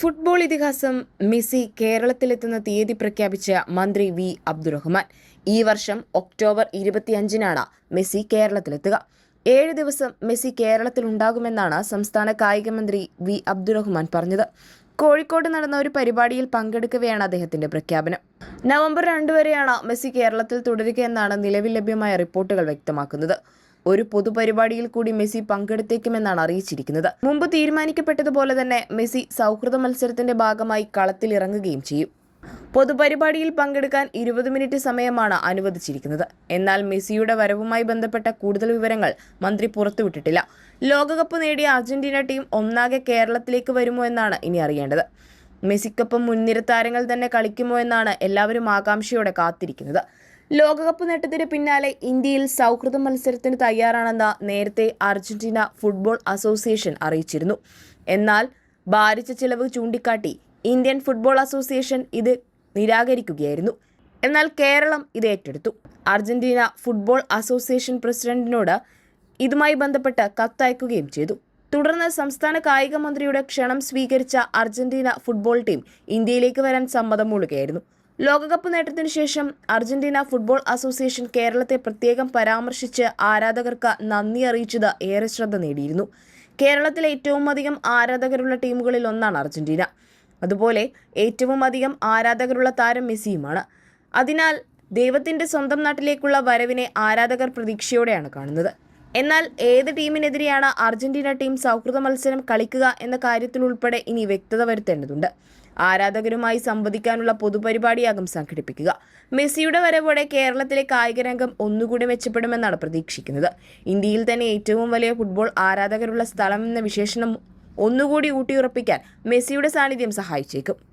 Football ഇതിഹാസം Messi കേരളത്തിലെത്തുന്ന തീയതി പ്രഖ്യാപിച്ച മന്ത്രി വി അബ്ദുറഹ്മാൻ. ഈ വർഷം ഒക്ടോബർ ഇരുപത്തിയഞ്ചിനാണ് മെസ്സി കേരളത്തിലെത്തുക. ഏഴ് ദിവസം മെസ്സി കേരളത്തിൽ ഉണ്ടാകുമെന്നാണ് സംസ്ഥാന കായിക മന്ത്രി വി അബ്ദുറഹ്മാൻ പറഞ്ഞത്. കോഴിക്കോട് നടന്ന ഒരു പരിപാടിയിൽ പങ്കെടുക്കുകയാണ് അദ്ദേഹത്തിന്റെ പ്രഖ്യാപനം. നവംബർ രണ്ട് വരെയാണ് മെസ്സി കേരളത്തിൽ തുടരുകയെന്നാണ് നിലവിൽ ലഭ്യമായ റിപ്പോർട്ടുകൾ വ്യക്തമാക്കുന്നത്. ഒരു പൊതുപരിപാടിയിൽ കൂടി മെസ്സി പങ്കെടുത്തേക്കുമെന്നാണ് അറിയിച്ചിരിക്കുന്നത്. മുമ്പ് തീരുമാനിക്കപ്പെട്ടതുപോലെ തന്നെ മെസ്സി സൗഹൃദ മത്സരത്തിന്റെ ഭാഗമായി കളത്തിലിറങ്ങുകയും ചെയ്യും. പൊതുപരിപാടിയിൽ പങ്കെടുക്കാൻ ഇരുപത് മിനിറ്റ് സമയമാണ് അനുവദിച്ചിരിക്കുന്നത്. എന്നാൽ മെസ്സിയുടെ വരവുമായി ബന്ധപ്പെട്ട കൂടുതൽ വിവരങ്ങൾ മന്ത്രി പുറത്തുവിട്ടിട്ടില്ല. ലോകകപ്പ് നേടിയ അർജന്റീന ടീം ഒന്നാകെ കേരളത്തിലേക്ക് വരുമോ എന്നാണ് ഇനി അറിയേണ്ടത്. മെസ്സിക്കൊപ്പം മുൻനിര താരങ്ങൾ തന്നെ കളിക്കുമോ എന്നാണ് എല്ലാവരും ആകാംക്ഷയോടെ കാത്തിരിക്കുന്നത്. ലോകകപ്പ് നേട്ടത്തിന് പിന്നാലെ ഇന്ത്യയിൽ സൗഹൃദ മത്സരത്തിന് തയ്യാറാണെന്ന് നേരത്തെ അർജന്റീന ഫുട്ബോൾ അസോസിയേഷൻ അറിയിച്ചിരുന്നു. എന്നാൽ ഭാരിച്ച ചിലവ് ചൂണ്ടിക്കാട്ടി ഇന്ത്യൻ ഫുട്ബോൾ അസോസിയേഷൻ ഇത് നിരാകരിക്കുകയായിരുന്നു. എന്നാൽ കേരളം ഇത് ഏറ്റെടുത്തു. അർജന്റീന ഫുട്ബോൾ അസോസിയേഷൻ പ്രസിഡന്റിനോട് ഇതുമായി ബന്ധപ്പെട്ട് കത്തയക്കുകയും ചെയ്തു. തുടർന്ന് സംസ്ഥാന കായിക മന്ത്രിയുടെ ക്ഷണം സ്വീകരിച്ച അർജന്റീന ഫുട്ബോൾ ടീം ഇന്ത്യയിലേക്ക് വരാൻ സമ്മതം മൂളുകയായിരുന്നു. ലോകകപ്പ് നേട്ടത്തിനു ശേഷം അർജന്റീന ഫുട്ബോൾ അസോസിയേഷൻ കേരളത്തെ പ്രത്യേകം പരാമർശിച്ച് ആരാധകർക്ക് നന്ദി അറിയിച്ചത് ഏറെ ശ്രദ്ധ നേടിയിരുന്നു. കേരളത്തിലെ ഏറ്റവും അധികം ആരാധകരുള്ള ടീമുകളിൽ ഒന്നാണ് അർജന്റീന. അതുപോലെ ഏറ്റവും അധികം ആരാധകരുള്ള താരം മെസ്സിയുമാണ്. അതിനാൽ ദൈവത്തിന്റെ സ്വന്തം നാട്ടിലേക്കുള്ള വരവിനെ ആരാധകർ പ്രതീക്ഷയോടെയാണ് കാണുന്നത്. എന്നാൽ ഏത് ടീമിനെതിരെയാണ് അർജന്റീന ടീം സൗഹൃദ മത്സരം കളിക്കുക എന്ന കാര്യത്തിലുൾപ്പെടെ ഇനി വ്യക്തത വരുത്തേണ്ടതുണ്ട്. ആരാധകരുമായി സംവദിക്കാനുള്ള പൊതുപരിപാടിയാകും സംഘടിപ്പിക്കുക. മെസ്സിയുടെ വരവോടെ കേരളത്തിലെ കായികരംഗം ഒന്നുകൂടി മെച്ചപ്പെടുമെന്നാണ് പ്രതീക്ഷിക്കുന്നത്. ഇന്ത്യയിൽ തന്നെ ഏറ്റവും വലിയ ഫുട്ബോൾ ആരാധകരുള്ള സ്ഥലം എന്ന വിശേഷണം ഒന്നുകൂടി ഊട്ടിയുറപ്പിക്കാൻ മെസ്സിയുടെ സാന്നിധ്യം സഹായിച്ചേക്കും.